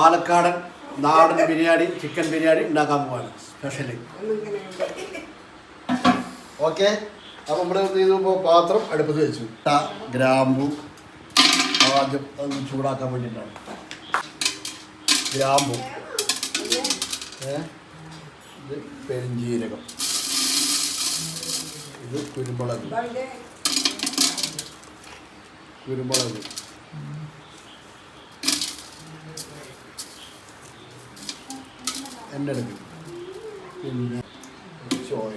പാലക്കാടൻ നാടൻ ബിരിയാണി ചിക്കൻ ബിരിയാണി ഉണ്ടാക്കാൻ പോവാണ്. Specially okay. അപ്പോൾ നമ്മുടെ ഇതിപ്പോൾ പാത്രം അടുപ്പത്ത് വെച്ചു. ഗ്രാമ്പു ആദ്യം അത് ചൂടാക്കാൻ വേണ്ടിയിട്ടാണ്. ഗ്രാമ്പു. ഇത് പെരിഞ്ജീരകം ഇത് കുരുമുളക്. കുരുമുളക്. എന്റെ അടുത്ത് പിന്നെ ചോയ.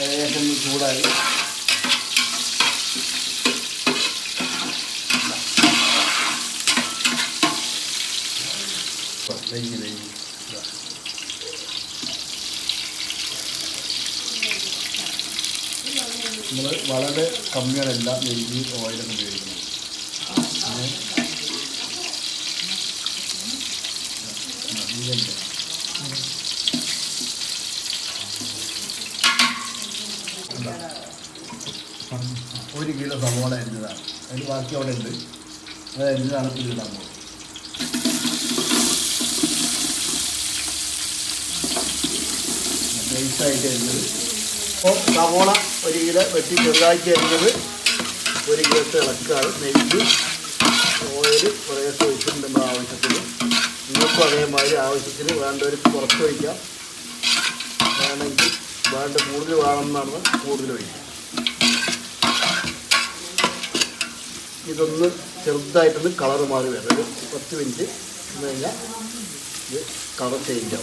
ഏകദേശം ഒന്ന് ചൂടായി നെയ്യ് നെയ്യ്. നമ്മൾ വളരെ കമ്മിയാണ് എല്ലാ നെയ്യ് ഓയിലൊക്കെ ഉപയോഗിക്കുന്നത്. ഒരു കിലോ സവോള അരിഞ്ഞതാണ്. അതിന് ബാക്കി അവിടെ ഉണ്ട്. അത് അരിഞ്ഞതാണ് പുതിയ പോകുന്നത് നൈസായിട്ട് അരിഞ്ഞത് അപ്പോൾ സവോള ഒരു കിലോ വെട്ടി ചെറുതാക്കി അരിഞ്ഞത് ഒരു കിലോ ഇളക്കാറ്. നെയ്യ് ഓയിൽ കുറേശ്ശെ ഒഴിച്ചിട്ടുണ്ട് ആവശ്യത്തിന്. നിങ്ങൾക്കും അതേമാതിരി ആവശ്യത്തിന് വേണ്ടവർ കുറച്ച് ഒഴിക്കാം വേണമെങ്കിൽ വേണ്ട കൂടുതൽ വേണമെന്നാണ് കൂടുതൽ ഒഴിക്കുക. ഇതൊന്ന് ചെറുതായിട്ടൊന്ന് കളർ മാറി വരും പത്ത് മിനിറ്റ് എന്ന് കഴിഞ്ഞാൽ ഇത് കളർ ചേഞ്ച്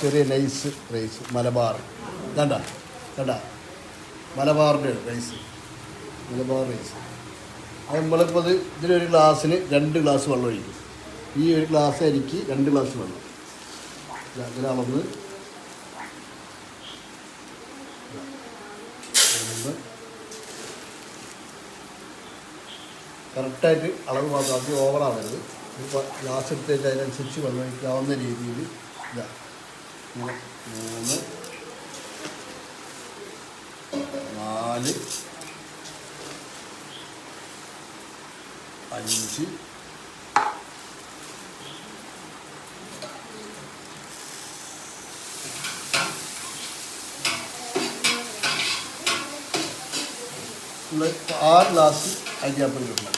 ചെറിയ നൈസ് റൈസ് മലബാർ. കണ്ട കണ്ട. മലബാറിന്റെ റൈസ്. മലബാർ റൈസ്. അത് നമ്മളിപ്പോൾ അത് ഇതിലൊരു ഗ്ലാസ്സിന് രണ്ട് ഗ്ലാസ് വെള്ളം ഒഴിക്കും. ഈ ഒരു ഗ്ലാസ് അരിക്ക് രണ്ട് ഗ്ലാസ് വെള്ളം. ഇതാ, ഇതിൽ അളന്ന്. കറക്റ്റായിട്ട് അളവ് മാത്രം അത് ഓവറാവരുത്. ഇപ്പോൾ ഗ്ലാസ് എടുത്തിട്ട് അതിനനുസരിച്ച് വെള്ളം ഒഴിക്കാവുന്ന രീതിയിൽ ഇതാ ഇങ്ങനെ മൂന്ന് നാല് അഞ്ച് നമ്മൾ ആറ് ഗ്ലാസ് അരിയാപ്പൊടി ഇടണം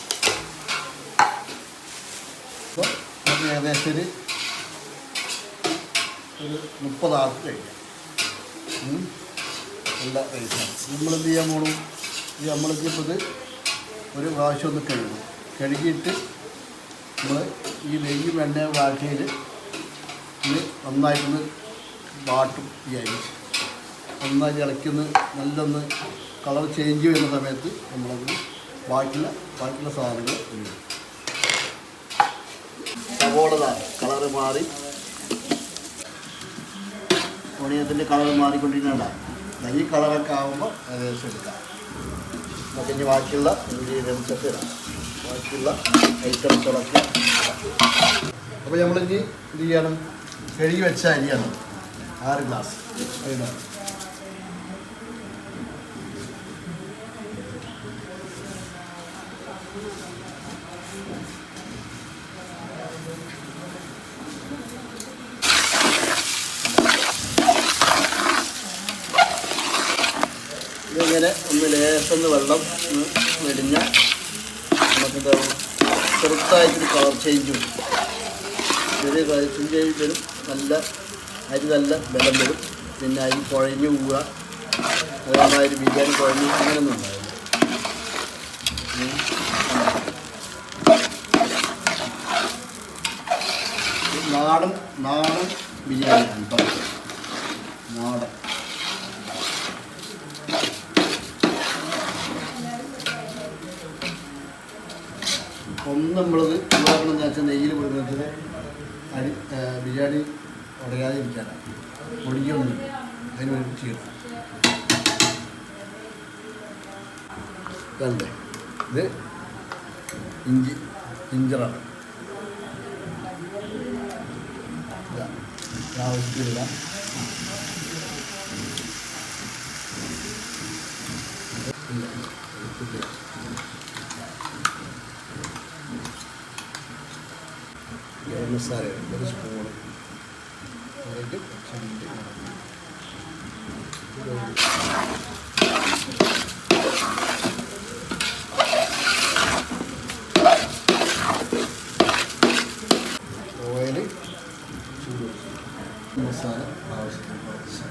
അപ്പോൾ അത് ഏകദേശം ഒരു ഒരു മുപ്പത് ആൾക്ക് കഴിക്കാം. നല്ല റൈസാണ് നമ്മളെന്ത് ചെയ്യാൻ പോകണം ഈ നമ്മൾക്ക് ഇപ്പോൾ ഇത് ഒരു പ്രാവശ്യം ഒന്ന് കഴുകും. കഴുകിയിട്ട് നമ്മൾ ഈ നെയ്യും വെണ്ണ വാട്ടിയിൽ ഇത് നന്നായിട്ടൊന്ന് വാട്ടും ഈ അരി. നന്നായി ഇളക്കുന്ന നല്ലൊന്ന് കളർ ചേഞ്ച് വരുന്ന സമയത്ത് നമ്മളത് ബാക്കിയുള്ള ബാക്കിയുള്ള സാധനങ്ങൾ സവോള കളറ് മാറി. ഒണിയത്തിന്റെ കളർ മാറിക്കൊണ്ടിരിക്കുന്നതാണ് ഈ കളറൊക്കെ ആകുമ്പോൾ ഏകദേശം എടുക്കാം നമുക്ക് ഇനി ബാക്കിയുള്ള ഇൻഗ്രീഡിയൻസൊക്കെ ഇടാം. ബാക്കിയുള്ള ഐറ്റംസുകളൊക്കെ അപ്പോൾ നമ്മളിനി എന്ത് ചെയ്യണം? കഴുകി വെച്ച അരിയാണ് ആറ് ഗ്ലാസ്. അതിടാം ഇതിങ്ങനെ ഒന്ന് ലേശൊന്ന് വെള്ളം ഒന്ന് വെടിഞ്ഞാൽ നമുക്കിത് ചെറുതായിട്ടൊരു കളർ ചേഞ്ച് ചെറിയ കളർ ചേഞ്ച് വരും. നല്ല അരി നല്ല ബലം വരും. പിന്നെ അരി കുഴഞ്ഞു പോവുക. അതുകൊണ്ട് അരി ബിരിയാണി കുഴഞ്ഞു അങ്ങനെയൊന്നും ഉണ്ടാവില്ല. നാടൻ നാടൻ ബിരിയാണിയാണ് നാടൻ. നമ്മളത് ഉദാഹരണം എന്ന് വെച്ചാൽ നെയ്യിൽ കൊടുക്കുന്നത് അരി ബിരിയാണി ഉടയാതെ ഇരിക്കാനാണ് പൊടിയൊന്നും അതിന് വേണ്ടി ചെയ്യണം. കണ്ടേ ഇത് ഇഞ്ചി ഇഞ്ചറാണ്. ഇതാ, മസാല ഒരു സ്പൂണ് അതിലേക്ക് ചെറിയ ഓയിൽ ചൂട് മസാല ആവശ്യത്തിന് കുറച്ച്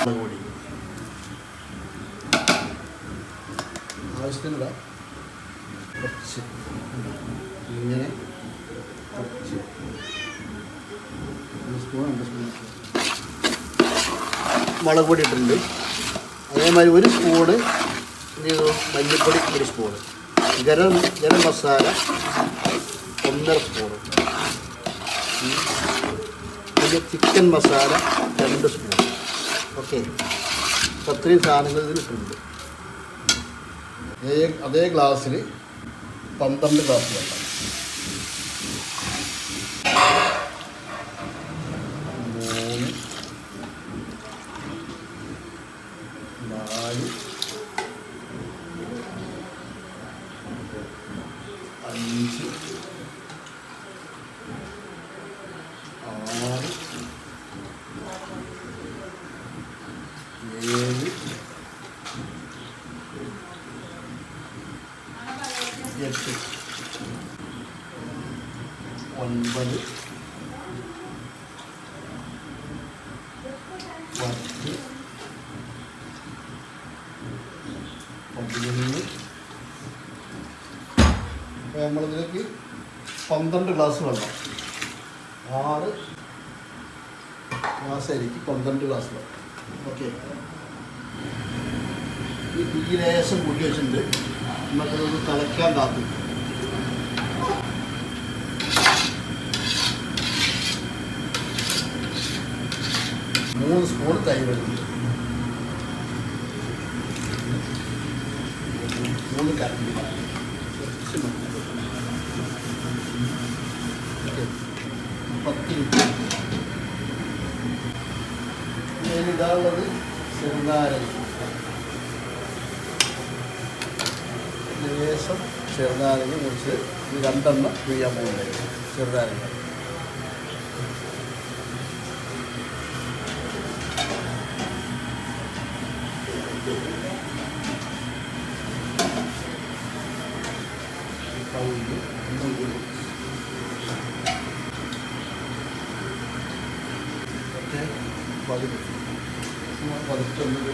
മുളക് പൊടി ആവശ്യത്തിനുള്ള കുറച്ച് ഇങ്ങനെ കുറച്ച് ഒരു സ്പൂൺ രണ്ട് സ്പൂൺ മുളക് പൊടി ഇട്ടിട്ടുണ്ട്. അതേമാതിരി ഒരു സ്പൂണ് എന്ത് മല്ലിപ്പൊടി ഒരു സ്പൂണ് ഗരം ഗരം മസാല ഒന്നര സ്പൂണ്. പിന്നെ ചിക്കൻ മസാല രണ്ട് സ്പൂൺ ഓക്കെ അത്രയും സാധനങ്ങൾ ഇതിലിട്ടുണ്ട് അതേ അതേ ഗ്ലാസ്സിൽ പന്ത്രണ്ട് ഗ്ലാസ് വെള്ളം മൂന്ന് നാല് അഞ്ച് ആറ് ഏഴ് എട്ട് ഒൻപത് പത്ത് പതിനൊന്ന് അപ്പോൾ നമ്മളിതിലേക്ക് പന്ത്രണ്ട് ഗ്ലാസ് വെള്ളം. ആറ് ഗ്ലാസ് അരിക്ക് പന്ത്രണ്ട് ഗ്ലാസ് വെള്ളം. ഓക്കെ. ഈ തീ ലേശം കൂട്ടി വെച്ചിട്ടുണ്ട്. നമുക്കതൊന്ന് തിളയ്ക്കാൻ കാത്തു മൂന്ന് സ്പൂൺ തൈര് എടുത്തു. മൂന്ന് കരണ്ടി കുറച്ച് മതി. ഓക്കേ. പത്ത് മിനിറ്റ് ഇനി ഇതാണുള്ളത് ചെറുനാരങ്ങ. ലേശം ചെറുനാരങ്ങ മുറിച്ച് രണ്ടെണ്ണം പിഴിയാൻ പോകുന്നത് ചെറുനാരങ്ങ. പതിറ്റൊന്ന്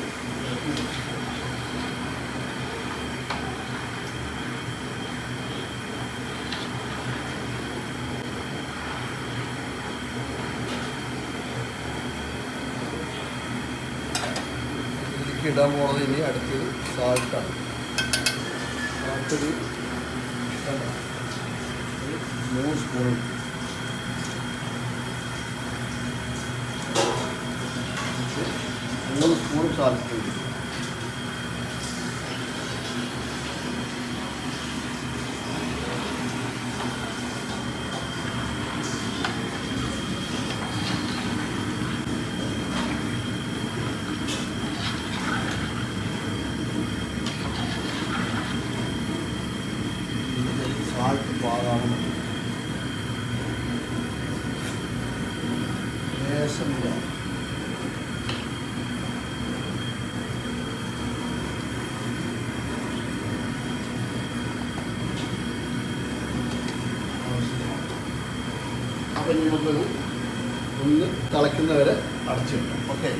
ഇതിലേക്ക് ഇടാൻ പോണത് ഇനി അടുത്തത് സാൾട്ടാണ്. സാൾട്ടൊരു മൂന്ന് സ്പൂൺ മൂന്ന് സ്പൂൺ സാൾട്ട് നമുക്കത് ഒന്ന് തിളയ്ക്കുന്നവരെ അടച്ചിട്ടു ഓക്കെ.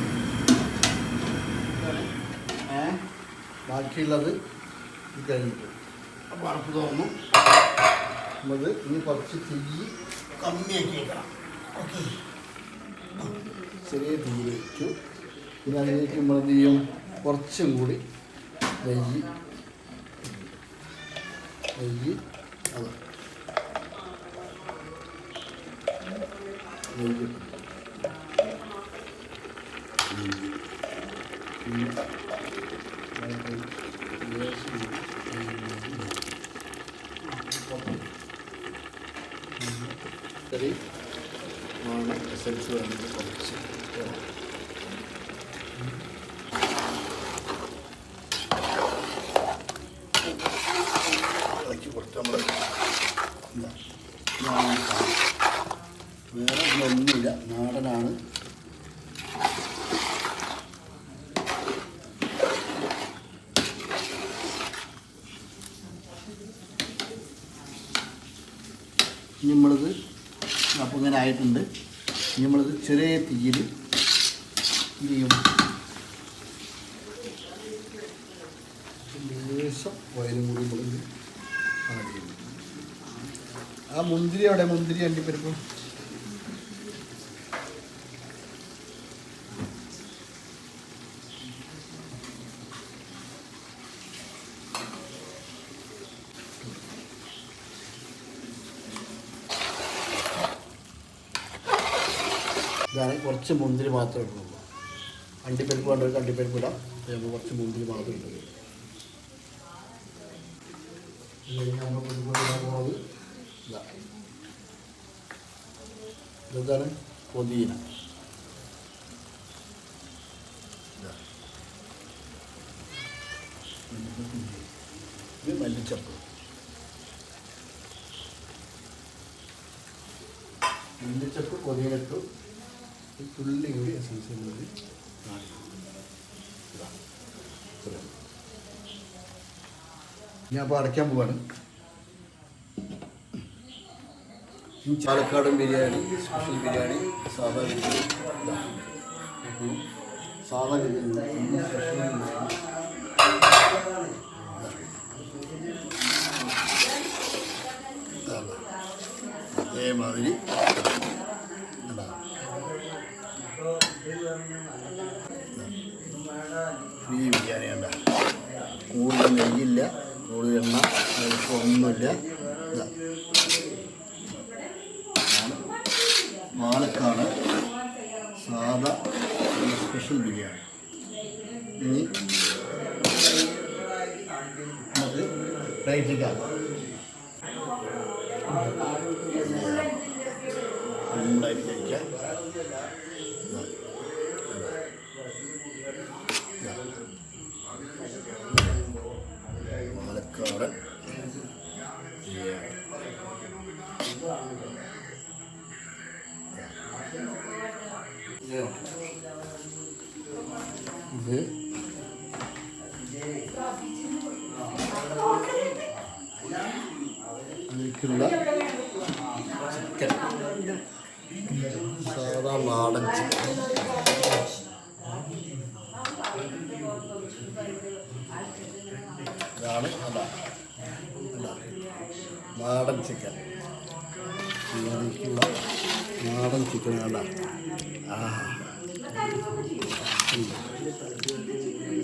ബാക്കിയുള്ളത് ഇത് കഴിഞ്ഞിട്ട്. അപ്പോൾ അടപ്പ് തോന്നും നമ്മളത് ഇനി കുറച്ച് തീ കമ്മിയാക്കി വെക്കണം. ഓക്കെ. ചെറിയ തീ വെച്ചു. പിന്നെ അതിലേക്ക് നമ്മൾ എന്ത് ചെയ്യും? കുറച്ചും കൂടി നെയ്യ്. നെയ്യ് അത്. നെയ്യ് നെയ്യ്. പിന്നെ അതിലേക്ക് ലേശം നെയ്യ്. ഇത്തിരി ആണ് എസൻസ് വേണ്ടത് കുറച്ച് വേണം. ഇളക്കി കൊടുത്ത് നമ്മൾ ഇതാ. ഇതാണ് സാധനം. വേറെ ഇതിലൊന്നുമില്ല നാടനാണ് ഇനി നമ്മളിത് അപ്പോൾ ഇങ്ങനെ ആയിട്ടുണ്ട് നമ്മളിത് ചെറിയ തീയിൽ ചെയ്യും ആ മുന്തിരി അവിടെ മുന്തിരി അണ്ടിപ്പരിപ്പ്. കുറച്ച് മുന്തിരി മാത്രമേ ഉള്ളൂ. അണ്ടിപ്പരിപ്പ് വേണ്ടവർക്ക് അണ്ടിപ്പരിപ്പ് ഇടാം. നമ്മൾ കുറച്ച് മുന്തിരി മാത്രമേ ഉള്ളൂ. ഇതാണ് കഴിഞ്ഞ് നമ്മൾ പരിപ്പ് ഇടാൻ പോകുന്നത് ഇതാ ഇതെന്താണ് പൊതിന ഇതാ. ഇത് മല്ലിച്ചപ്പ് മല്ലിച്ചപ്പ് പൊതിനിട്ടു ഈ തുള്ളി കൂടി എസൻസ് കൂടി ഞാൻ അപ്പോൾ അടയ്ക്കാൻ പോവാണ് ഈ പാലക്കാടൻ ബിരിയാണി സ്പെഷ്യൽ ബിരിയാണി സാധാ ബിരിയാണി ഇതാ. ഉം. സാധാ ബിരിയാണി ഇന്ന് സ്പെഷ്യൽ ബിരിയാണി ഇതാ. അതേമാതിരി കൂടുതൽ നെയ്യില്ല കൂടുതൽ എണ്ണ ഒന്നുമില്ല. ഇതാ സാധാ സ്പെഷ്യൽ ബിരിയാണി. ഇനി നമുക്ക് പ്ലേറ്റിക്കാം പ്ലേറ്റിലേക്ക് സാധാ നാടൻ ചിക്കൻ ഇതാണ് അതാ അതാ നാടൻ ചിക്കൻ നാടൻ ചിക്കൻ ആ.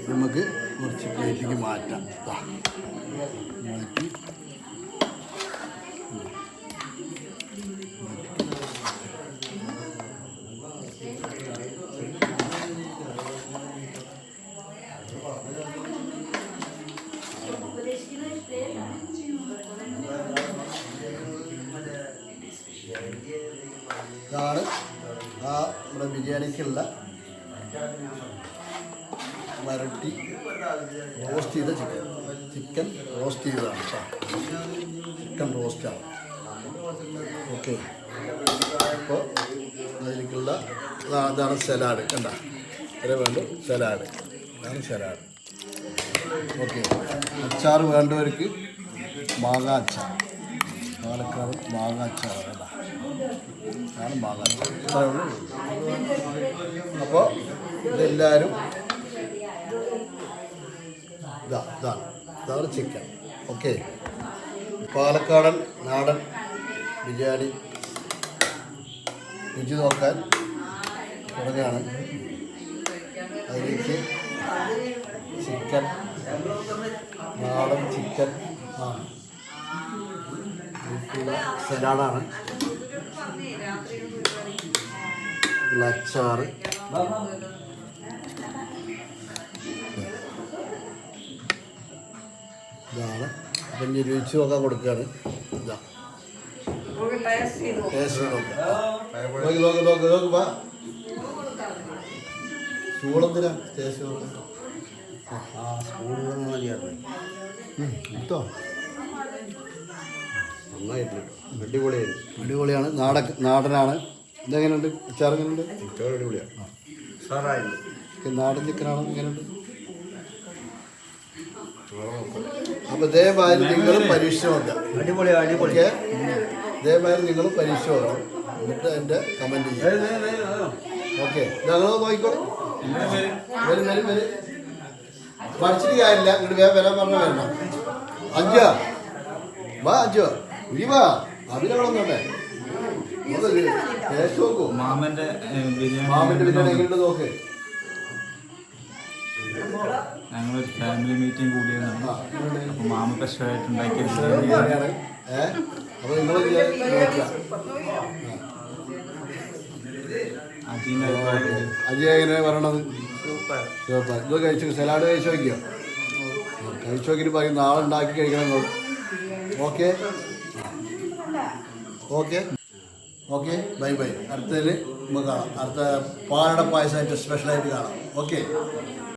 നമുക്ക് കുറച്ച് പ്ലേറ്റിലേക്ക് മാറ്റാം. മാറ്റി. ഇതാണ് ആ നമ്മുടെ ബിരിയാണിക്കുള്ള വരട്ടി റോസ്റ്റ് ചെയ്ത ചിക്കൻ ചിക്കൻ റോസ്റ്റ് ചെയ്തതാണ് ചിക്കൻ റോസ്റ്റാണ് ഓക്കെ അപ്പോൾ അതിലേക്കുള്ള അതാണ് സലാഡ് കണ്ട? ഇത്ര വേണ്ടു. സലാഡ് അതാണ് സലാഡ് ഓക്കെ അച്ചാർ വേണ്ടവർക്ക് മാങ്ങ അച്ചാർ. പാലക്കാട് മാങ്ങ കേട്ടോ ആണ് മാങ്ങ ഉള്ളൂ. അപ്പോൾ ഇതെല്ലാവരും ഇതാ ഇതാണ് ഇതാണ് ചിക്കൻ. ഓക്കെ. പാലക്കാടൻ നാടൻ ബിരിയാണി. രുചി നോക്കാൻ തുടങ്ങുകയാണ്. അതിലേക്ക് ചിക്കൻ നാടൻ ചിക്കൻ. ആ. ഇതിലേക്കുള്ള സലാഡാണ്. അച്ചാറ് ഇതാണ്. അപ്പം ഇനി നോക്കാൻ കൊടുക്കുകയാണ്. ഇതാ. നോക്കാം. ആ നോക്ക് നോക്ക് നോക്ക് വാ ചൂടെന്തിനാ ടേസ്റ്റ് നോക്കാം ഉം, ഇട്ടോ നന്നായിട്ടുണ്ട്. അടിപൊളിയായിരുന്നു. അടിപൊളിയാണ്. നാടൻ നാടനാണ്. ഇതെങ്ങനെയുണ്ട്? അച്ചാർ ഏറ്റവും അടിപൊളിയാണ്. നാടൻ ചിക്കനാണ്? എങ്ങനെയുണ്ട്? അപ്പോൾ ദയവായാലും നിങ്ങൾ പരീക്ഷ നോക്കുക അടിപൊളി. അടിപൊളി നിങ്ങൾ പരീക്ഷ എന്നിട്ട് എന്റെ കമന്റ് ചെയ്യാം. ഓക്കെ. ഞങ്ങൾ നോക്കിക്കോളൂ വരും വരും. വരും പഠിച്ചിട്ട് കാര്യമില്ല. ഇങ്ങോട്ട് വേറെ വരാൻ പറഞ്ഞാൽ വരണം. അഞ്ചോ വാ അഞ്ചോ മാമന്റെ മാമിന്റെ ബിരിയാണി എങ്ങനെയുണ്ട് നോക്ക്. ഞങ്ങളൊരു ഫാമിലി മീറ്റിംഗ് കൂടിയതാണ് അപ്പൊ മാമ സ്പെഷ്യലായിട്ട് ഉണ്ടാക്കിയ ബിരിയാണിയാണ് അപ്പോൾ നിങ്ങൾ നോക്കുക. അജീന്റെ അഭിപ്രായം. അജയ് എങ്ങനെയാണ് പറയണത് സൂപ്പർ. സൂപ്പർ. ഇത് കഴിച്ചു സലാഡ് കഴിച്ചു നോക്കിയോ കഴിച്ചു നോക്കിയിട്ട് പറയും നാളെ ഉണ്ടാക്കി കഴിക്കണം okay? Okay. Okay bye bye. അടുത്തതിൽ നമുക്ക് കാണാം. അടുത്ത പാലട പായസമായിട്ട് സ്പെഷ്യലായിട്ട് കാണാം. ഓക്കെ.